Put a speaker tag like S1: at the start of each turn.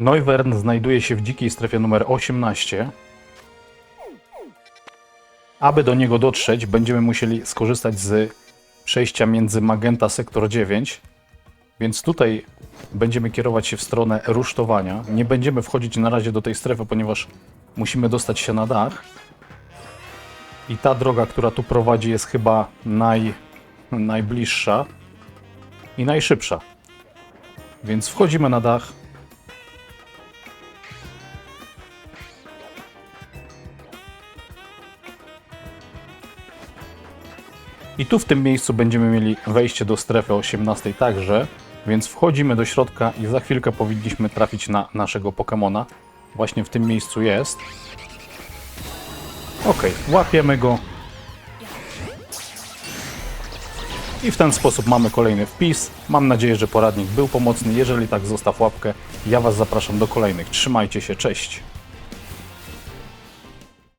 S1: Neuvern znajduje się w dzikiej strefie numer 18. Aby do niego dotrzeć, będziemy musieli skorzystać z przejścia między Magenta Sektor 9. Więc tutaj będziemy kierować się w stronę rusztowania. Nie będziemy wchodzić na razie do tej strefy, ponieważ musimy dostać się na dach. I ta droga, która tu prowadzi, jest chyba naj, najbliższa i najszybsza. Więc wchodzimy na dach. I tu w tym miejscu będziemy mieli wejście do strefy 18 także, więc wchodzimy do środka i za chwilkę powinniśmy trafić na naszego Pokemona. Właśnie w tym miejscu jest. Ok, łapiemy go. I w ten sposób mamy kolejny wpis. Mam nadzieję, że poradnik był pomocny. Jeżeli tak, zostaw łapkę. Ja Was zapraszam do kolejnych. Trzymajcie się, cześć.